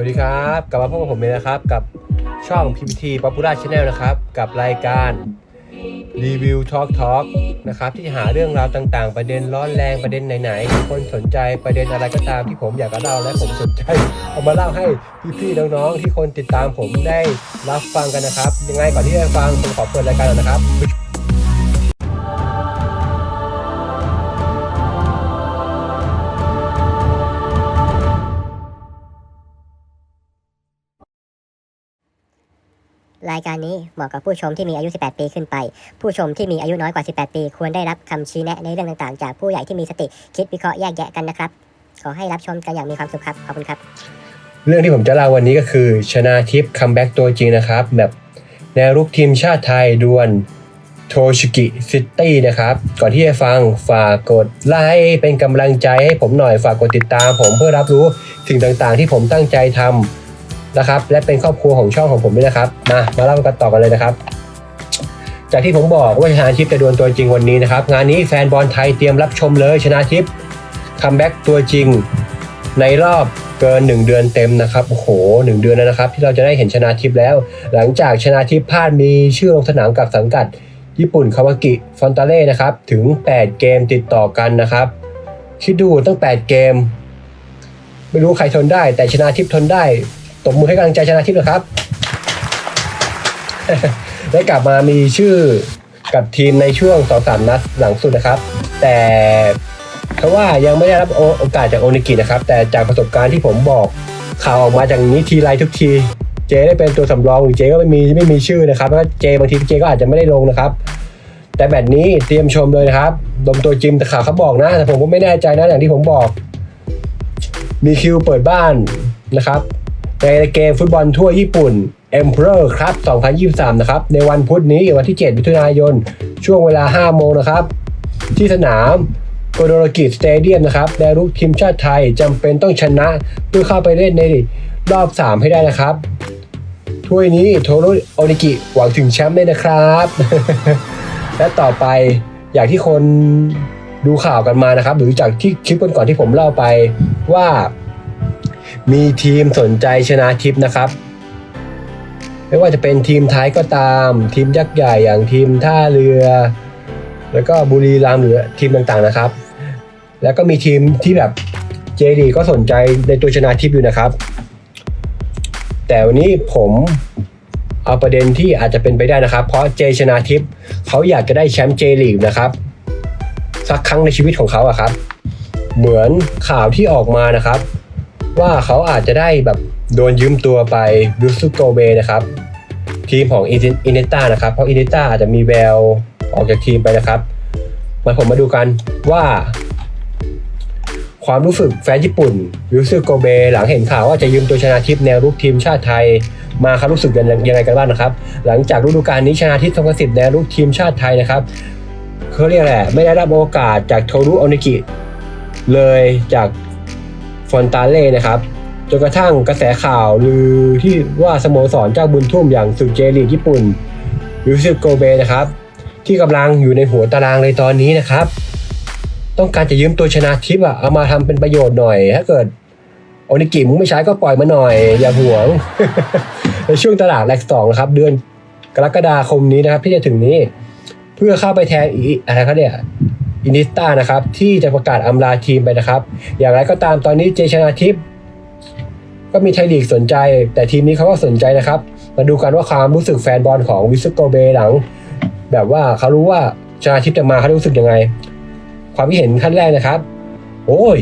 วัสดีครับ กลับมาพบกับผมเลยนะครับ กับช่อง PPT Popular Channel นะครับ กับรายการรีวิว Talk Talk นะครับที่หาเรื่องราวต่างๆ ประเด็นร้อนแรงประเด็นไหนๆที่คนสนใจประเด็นอะไรก็ตามที่ผมอยากจะเล่าและผมสนใจ เอามาเล่าให้พี่ๆน้องๆที่คนติดตามผมได้รับฟังกันนะครับ ยังไงก่อนที่จะฟังผมขอเปิดรายการก่อนนะครับายการนี้เหมาะกับผู้ชมที่มีอายุ 18 ปีขึ้นไป ผู้ชมที่มีอายุน้อยกว่า 18 ปี ควรได้รับคำชี้แนะในเรื่องต่างๆ จากผู้ใหญ่ที่มีสติคิดวิเคราะห์แยกแยะกันนะครับ ขอให้รับชมกันอย่างมีความสุขครับ ขอบคุณครับ เรื่องที่ผมจะเล่าวันนี้ก็คือชนาทิพย์คัมแบ็กตัวจริงนะครับแบบแนวรุกทีมชาติไทยดวลโทชิกิซิตี้นะครับ ก่อนที่จะฟังฝากกดไลค์เป็นกำลังใจให้ผมหน่อยฝากกดติดตามผมเพื่อรับรู้สิ่งต่างๆ ที่ผมตั้งใจทำ นะครับ และเป็นครอบครัวของช่องของผมด้วยนะครับ มามาเล่ากันต่อกันเลยนะครับ จากที่ผมบอกว่าชนาทิพย์จะดวลตัวจริงวันนี้นะครับ งานนี้แฟนบอลไทยเตรียมรับชมเลยชนาทิพย์คัมแบ็กตัวจริงในรอบเกิน 1 เดือนเต็มนะครับโอ้โหหนึ่งเดือนแล้วนะครับ ที่เราจะได้เห็นชนาทิพย์แล้ว หลังจากชนาทิพย์พลาดมีชื่อลงสนามกับสังกัด ญี่ปุ่นคาวากิฟอนตาเล่นะครับถึง 8 เกมติดต่อกันนะครับ คิดดูตั้ง 8 เกม ไม่รู้ใครทนได้ แต่ชนาทิพย์ทนได้ ตบมือให้กำลังใจชนาทิพย์นะครับ ได้กลับมามีชื่อกับทีมในช่วง2-3นัดหลังสุดนะครับ แต่เพราะว่ายังไม่ได้รับโอกาสจากโอนิกินะครับ แต่จากประสบการณ์ที่ผมบอกข่าวออกมาจากนี้ทีไรทุกที เจได้เป็นตัวสำรองหรือเจก็ไม่มีไม่มีชื่อนะครับแล้วเจบางทีเจก็อาจจะไม่ได้ลงนะครับ แต่แบบนี้เตรียมชมเลยนะครับดมตัวจิมแต่ข่าวเขาบอกนะ แต่ผมก็ไม่แน่ใจนะอย่างที่ผมบอก มีคิวเปิดบ้านนะครับ ในเกมฟุตบอลทั่วญี่ปุ่น Emperor ครับ 2023 นะครับ ในวันพุธนี้วันที่ 7 มิถุนายน ช่วงเวลา 5 โมงนะครับ ที่สนามโกโดโรกิสเตเดียมนะครับแนวรุกทีมชาติไทยจำเป็นต้องชนะเพื่อเข้าไปเล่นในรอบ 3 ให้ได้นะครับ ถ้วยนี้โทโรโอนิกิหวังถึงแชมป์เลยนะครับ และต่อไปอย่างที่คนดูข่าวกันมานะครับ หรือจากที่คลิปก่อนๆที่ผมเล่าไปว่า มีทีมสนใจชนะทิพย์นะครับ ไม่ว่าจะเป็นทีมไทยก็ตาม ทีมยักษ์ใหญ่อย่างทีมท่าเรือ แล้วก็บุรีรัมย์หรือทีมต่างๆนะครับ แล้วก็มีทีมที่แบบเจดีก็สนใจในตัวชนะทิพย์อยู่นะครับ แต่วันนี้ผมเอาประเด็นที่อาจจะเป็นไปได้นะครับ เพราะเจชนาทิพย์เขาอยากจะได้แชมป์เจลีกนะครับสักครั้งในชีวิตของเขาอะครับ เหมือนข่าวที่ออกมานะครับ ว่าเขาอาจจะได้แบบโดนยืมตัวไปบิสุโกเบนะครับ ทีมของอินเนต้านะครับ เพราะอินเนต้าอาจจะมีแววออกจากทีมไปนะครับมาผมมาดูกันว่า ความรู้สึกแฟนญี่ปุ่นบิสุโกเบหลังเห็นข่าวว่าจะยืมตัวชนะทิพย์แนวรุกทีมชาติไทย มาครับรู้สึกยังไงกันบ้างนะครับ หลังจากฤดูกาลนี้ชนะทิพย์ทองกสิทธิ์แนวรุกทีมชาติไทยนะครับเขาเรียกแหละไรไม่ได้รับโอกาสจากโทรุโอนิกิเลยจาก ฟอนตาเล่นะครับจนกระทั่งกระแสข่าวลือที่ว่าสโมสรเจ้าบุญทุ่มอย่างสุเจลีกญี่ปุ่นยูซิโกเบนะครับ ที่กำลังอยู่ในหัวตารางในตอนนี้นะครับ ต้องการจะยืมตัวชนะทิพอะเอามาทำเป็นประโยชน์หน่อยถ้าเกิดโอนิกิมึงไม่ใช้ก็ปล่อยมาหน่อย อย่าห่วง ในช่วงตลาดแรกสองนะครับ เดือนกรกฎาคมนี้นะครับ ที่จะถึงนี้ เพื่อเข้าไปแทนอีอะไรเขาเนี่ย อินิสตานะครับที่จะประกาศอำลาทีมไปนะครับ อย่างไรก็ตามตอนนี้เจชนาทิพย์ก็มีไทยลีกสนใจ แต่ทีมนี้เขาก็สนใจนะครับ มาดูกันว่าความรู้สึกแฟนบอลของวิสโกเบหลัง แบบว่าเขารู้ว่าชนาทิพย์จะมาเขารู้สึกยังไง ความคิดเห็นขั้นแรกนะครับ โอ้ย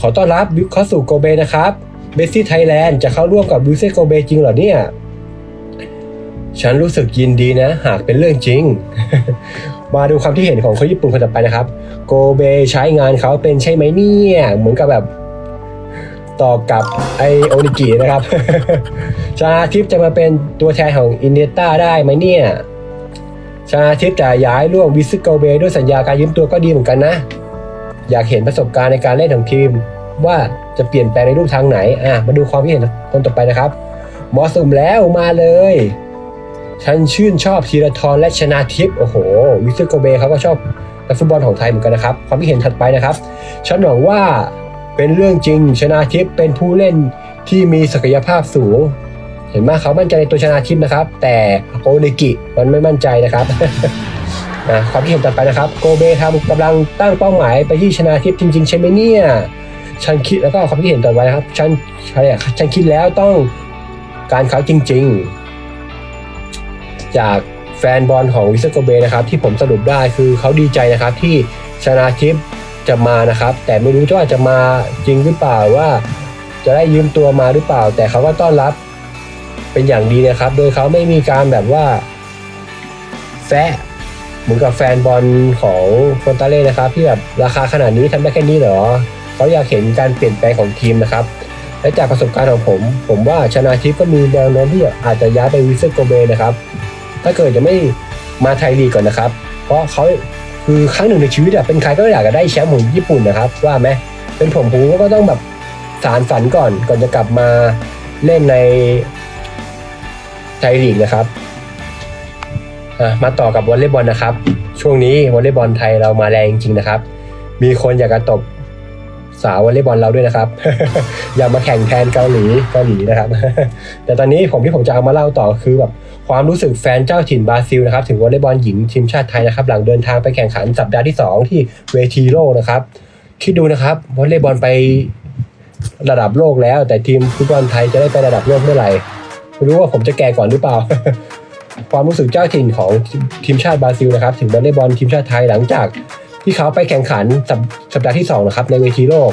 ขอต้อนรับเข้าสู่โกเบนะครับเบสซี่ไทยแลนด์จะเข้าร่วมกับวิสโกเบจริงเหรอเนี่ยฉันรู้สึกยินดีนะ หากเป็นเรื่องจริง มาดูความที่เห็นของคนญี่ปุ่นคนต่อไปนะครับ โกเบใช้งานเขาเป็นใช่ไหมเนี่ย เหมือนกับแบบต่อกับไอโอนิกินะครับ ชาทิพย์จะมาเป็นตัวแทนของอินเนต้าได้ไหมเนี่ย ชาทิพย์จะย้ายร่วมวิสโกเบด้วยสัญญาการยืมตัวก็ดีเหมือนกันนะ อยากเห็นประสบการณ์ในการเล่นของทีม ว่าจะเปลี่ยนแปลงในรูปทางไหน อะ มาดูความคิดเห็นคนต่อไปนะครับเหมาะสมแล้วมาเลย ฉันชื่นชอบธีรทรและชนาทิพย์โอ้โห วิสโกเบเขาก็ชอบนักฟุตบอลของไทยเหมือนกันนะครับ ความคิดเห็นถัดไปนะครับ ฉันหวังว่าเป็นเรื่องจริงชนาทิพย์เป็นผู้เล่นที่มีศักยภาพสูง เห็นไหมเขามั่นใจในตัวชนะทิพย์นะครับ แต่โอนิกิมันไม่มั่นใจนะครับนะความคิดเห็นต่อไปนะครับ โกเบทำกำลังตั้งเป้าหมายไปที่ชนะทิพย์จริงๆใช่ไหมเนี่ยฉันคิดแล้วก็ความคิดเห็นต่อไปนะครับฉันฉันฉันคิดแล้วต้องการเขาจริง ๆ จากแฟนบอลของวิสโกเบนะครับที่ผมสรุปได้คือเขาดีใจนะครับที่ชนะทิพจะมานะครับ แต่ไม่รู้ว่าจะมาจริงหรือเปล่าว่า จะได้ยืมตัวมาหรือเปล่า แต่เขาก็ต้อนรับเป็นอย่างดีนะครับ โดยเขาไม่มีการแบบว่าแซะเหมือนกับแฟนบอลของฟอนตาเล่นะครับที่แบบราคาขนาดนี้ทำได้แค่นี้เหรอเขาอยากเห็นการเปลี่ยนแปลงของทีมนะครับ และจากประสบการณ์ของผม ผมว่าชนาทิพก็มีแนวโน้มที่อาจจะย้ายไปวิสเซอร์โกเบนะครับ ถ้าเกิดจะไม่มาไทยลีกก่อนนะครับ เพราะเขาคือครั้งหนึ่งในชีวิตอะเป็นใครก็อยากจะได้แชมป์ของญี่ปุ่นนะครับ ว่าไหมเป็นผมผมก็ต้องแบบสารฝันก่อนก่อนจะกลับมาเล่นในไทยลีกนะครับมาต่อกับวอลเลย์บอลนะครับ ช่วงนี้วอลเลย์บอลไทยเรามาแรงจริงๆนะครับ มีคนอยากจะตบ สาววอลเลย์บอลเราด้วยนะครับ อย่ามาแข่งแทนเกาหลีเกาหลีนะครับ แต่ตอนนี้ผมที่ผมจะเอามาเล่าต่อคือแบบความรู้สึกแฟนเจ้าถิ่นบราซิลนะครับถึงวอลเลย์บอลหญิงทีมชาติไทยนะครับ หลังเดินทางไปแข่งขันสัปดาห์ที่ 2 ที่เวทีโลกนะครับ คิดดูนะครับวอลเลย์บอลไประดับโลกแล้ว แต่ทีมฟุตบอลไทยจะได้ไประดับโลกเมื่อไหร่ไม่รู้ว่าผมจะแก่ก่อนหรือเปล่า ความรู้สึกเจ้าถิ่นของทีมชาติบราซิลนะครับ ถึงวอลเลย์บอลทีมชาติไทยหลังจาก ที่เขาไปแข่งขันสัปสัปดาห์ที่2นะครับในเวทีโลก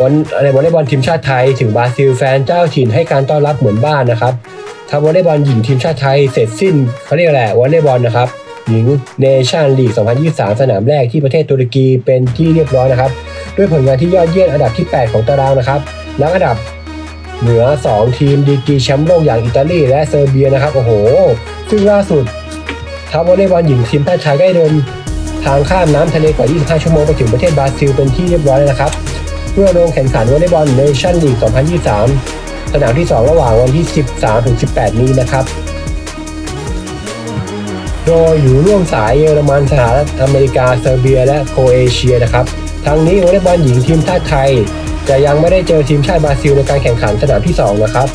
วันในวอลเลย์บอลทีมชาติไทย ถึงบราซิลแฟนเจ้าถิ่นให้การต้อนรับเหมือนบ้านนะครับทำวอลเลย์บอลหญิงทีมชาติไทยเสร็จสิ้นเขาเรียกอะไรวอลเลย์บอลนะครับหญิงเนชั่นลีก 2023 สนามแรกที่ประเทศตุรกีเป็นที่เรียบร้อยนะครับ ด้วยผลงานที่ยอดเยี่ยมอันดับที่ 8 ของตารางนะครับหลังอันดับเหนือ 2 ทีมดีกรีแชมป์โลกอย่างอิตาลีและเซอร์เบียนะครับโอ้โห ซึ่งล่าสุดทัพวอลเลย์บอลหญิงทีมชาติไทยได้เดิน ทางข้ามน้ำทะเลกว่า 25 ชั่วโมงไปถึงประเทศบราซิลเป็นที่เรียบร้อยแล้วนะครับ เพื่อลงแข่งขันวอลเลย์บอลเนชั่นลีก 2023 สนามที่ 2 ระหว่างวันที่ 13 ถึง 18 นี้นะครับ โดยอยู่ร่วมสายเยอรมันสหรัฐอเมริกาเซอร์เบีย และโครเอเชียนะครับ ทั้งนี้วอลเลย์บอลหญิงทีมชาติไทย จะยังไม่ได้เจอทีมชาติบราซิลในการแข่งขันสนามที่ 2 นะครับ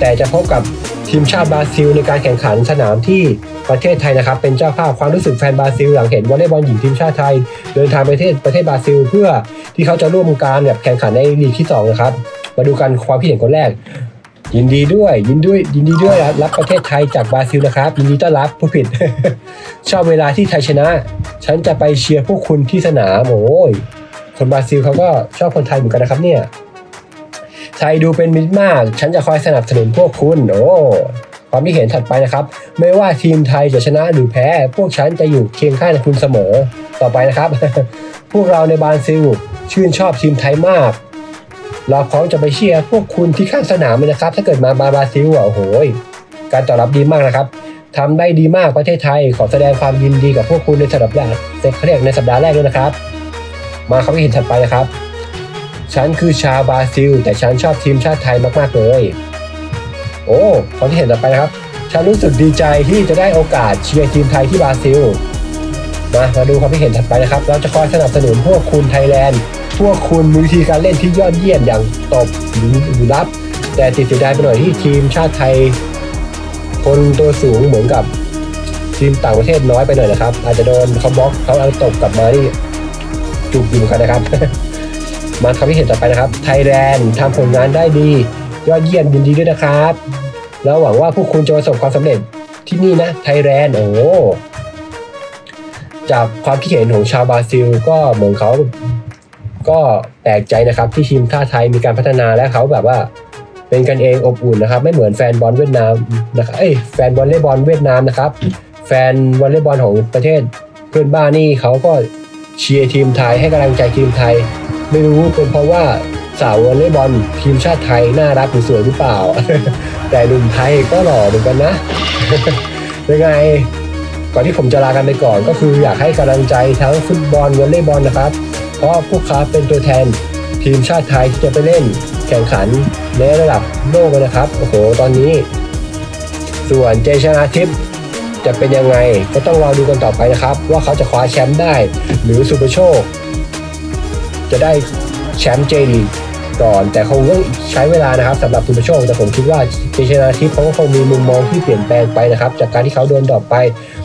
แต่จะพบกับ ทีมชาติบราซิลในการแข่งขันสนามที่ประเทศไทยนะครับ เป็นเจ้าภาพความรู้สึกแฟนบราซิลหลังเห็นวอลเลย์บอลหญิงทีมชาติไทย เดินทางไปประเทศประเทศบราซิล เพื่อที่เขาจะร่วมการแบบแข่งขันในลีกที่2นะครับมาดูกันความคิดเห็นคนแรก ยินดีด้วย ยินด้วยยินดีด้วยรับประเทศไทยจากบราซิลนะครับ ยินดีต้อนรับผู้ผิด ชอบเวลาที่ไทยชนะ ฉันจะไปเชียร์พวกคุณที่สนามโอ้ยคนบราซิลเขาก็ชอบคนไทยเหมือนกันนะครับเนี่ย ไทยดูเป็นมิตรมาก ฉันจะคอยสนับสนุนพวกคุณ โอ้ความที่เห็นถัดไปนะครับ ไม่ว่าทีมไทยจะชนะหรือแพ้ พวกฉันจะอยู่เคียงข้างคุณเสมอ ต่อไปนะครับ พวกเราในบราซิลชื่นชอบทีมไทยมาก เราพร้อมจะไปเชียร์พวกคุณที่ข้างสนามเลยนะครับ ถ้าเกิดมาบราซิลอะโอ้โหการตอบรับดีมากนะครับทำได้ดีมากประเทศไทย ขอแสดงความยินดีกับพวกคุณในสัปดาห์แรกเรียกในสัปดาห์แรกด้วยนะครับ มาความคิดเห็นถัดไปนะครับ ฉันคือชาวบราซิล แต่ฉันชอบทีมชาติไทยมากๆเลย โอ้ความที่เห็นต่อไปนะครับ ฉันรู้สึกดีใจที่จะได้โอกาสเชียร์ทีมไทยที่บราซิล มามาดูความที่เห็นถัดไปนะครับ เราจะคอยสนับสนุนพวกคุณไทยแลนด์ พวกคุณมีวิธีการเล่นที่ยอดเยี่ยมอย่างตบหรือรับ แต่ติดเสียดายไปหน่อยที่ทีมชาติไทย คนตัวสูงเหมือนกับทีมต่างประเทศน้อยไปหน่อยนะครับ อาจจะโดนเขาบล็อกเขาเอาตบกลับมานี่จุกอยู่กันนะครับ มาคำที่เห็นต่อไปนะครับ ไทยแลนด์ทำผลงานได้ดี ยอดเยี่ยมยินดีด้วยนะครับ แล้วหวังว่าพวกคุณจะประสบความสำเร็จที่นี่นะไทยแลนด์โอ้จากความคิดเห็นของชาวบราซิล ก็เหมือนเขาก็แปลกใจนะครับที่ทีมท่าไทยมีการพัฒนาและเขาแบบว่าเป็นกันเองอบอุ่นนะครับ ไม่เหมือนแฟนบอลเวียดนามนะครับเอ้ยแฟนวอลเลย์บอลเวียดนามนะครับ แฟนวอลเลย์บอลของประเทศเพื่อนบ้านนี่เขาก็เชียร์ทีมไทยให้กำลังใจทีมไทย ไม่รู้เป็นเพราะว่าสาววอลเลย์บอลทีมชาติไทยน่ารักหรือสวยหรือเปล่า แต่หนุ่มไทยก็หล่อเหมือนกันนะ ยังไงก่อนที่ผมจะลากันไปก่อน ก็คืออยากให้กำลังใจทั้งฟุตบอลวอลเลย์บอลนะครับ เพราะพวกเขาเป็นตัวแทนทีมชาติไทยที่จะไปเล่นแข่งขันในระดับโลกนะครับ โอ้โห ตอนนี้ ส่วนเจชนาทิพย์จะเป็นยังไง ก็ต้องรอดูกันต่อไปนะครับ ว่าเขาจะคว้าแชมป์ได้ หรือสุปโชค จะได้แชมป์เจลีกก่อน แต่คงต้องใช้เวลานะครับสำหรับคุณผู้ชมแต่ผมคิดว่าเจชนาทิพย์เขาก็คงมีมุมมองที่เปลี่ยนแปลงไปนะครับ จากการที่เขาโดนดรอปไป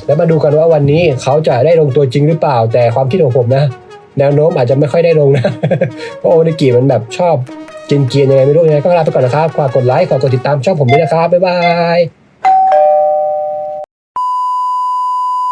แล้วมาดูกันว่าวันนี้เขาจะได้ลงตัวจริงหรือเปล่า แต่ความคิดของผมนะ แนวโน้มอาจจะไม่ค่อยได้ลงนะเพราะโอนิกิมันแบบชอบกินเกียนยังไงไม่รู้ยังไงก็ลาไปก่อนนะครับฝากกดไลค์ฝากกดติดตามช่องผมด้วยนะครับบ๊ายบาย